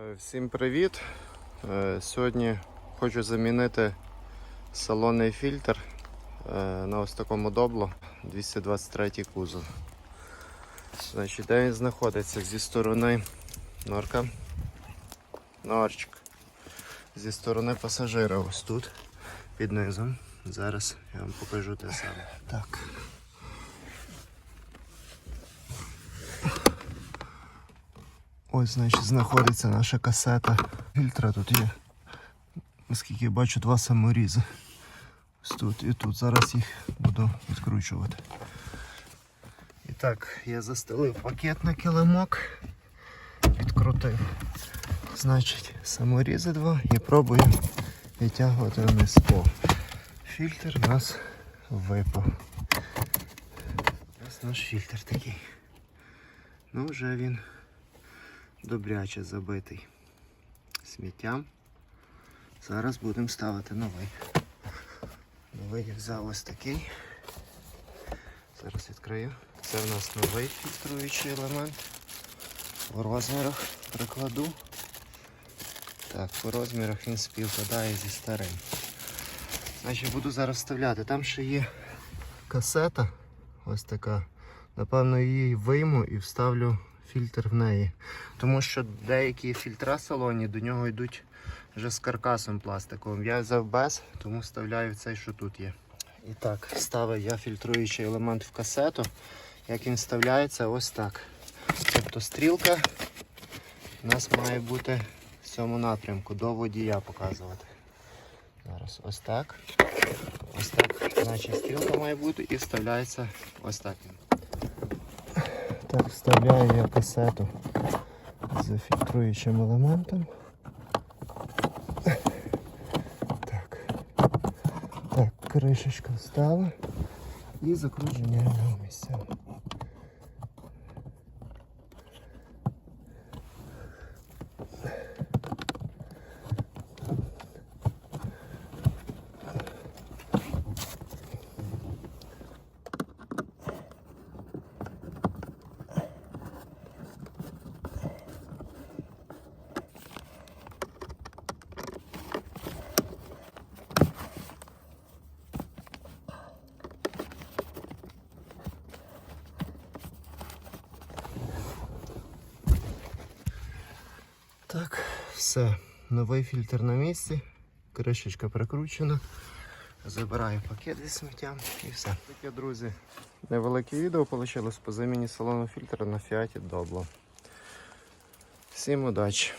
Е, Всім привіт! Е, Сьогодні хочу замінити салонний фільтр е, на ось такому добло 223 кузов. Значить, де він знаходиться? Зі сторони норка. Норчик. Зі сторони пасажира ось тут, під низом. Зараз я вам покажу те саме. Так. Ось, значить, знаходиться наша касета. Фільтра тут є. Наскільки я бачу, два саморізи. Ось тут і тут. Зараз їх буду відкручувати. І так, я застелив пакет на килимок, відкрутив. Значить, саморізи два і пробую відтягувати вниз. О, фільтр у нас випав. Ось наш фільтр такий. Ну, вже він добряче забитий сміттям. Зараз будемо ставити новий. Новий я взяв ось такий. Зараз відкрию. Це в нас новий фільтруючий елемент. В розмірах прикладу. Так, по розмірах він співпадає зі старим. Значить, буду зараз вставляти. Там ще є касета. Ось така. Напевно, її вийму і вставлю фільтр в неї. Тому що деякі фільтра салонні до нього йдуть вже з каркасом пластиковим. Я взяв без, тому вставляю цей, що тут є. І так, ставив я фільтруючий елемент в касету. Як він вставляється, ось так. Тобто стрілка у нас має бути в цьому напрямку, до водія показувати. Зараз ось так. Ось так, значить стрілка має бути і вставляється ось так. він. Так, вставляю я касету з фільтруючим елементом. Так. Так, кришечка встала і закручення на місця. Так, все. Новий фільтр на місці. Кришечка прикручена. Забираю пакет зі сміттям і все. Таке, друзі, невелике відео вийшло по заміні салону фільтра на Fiat Добло. Всім удачі!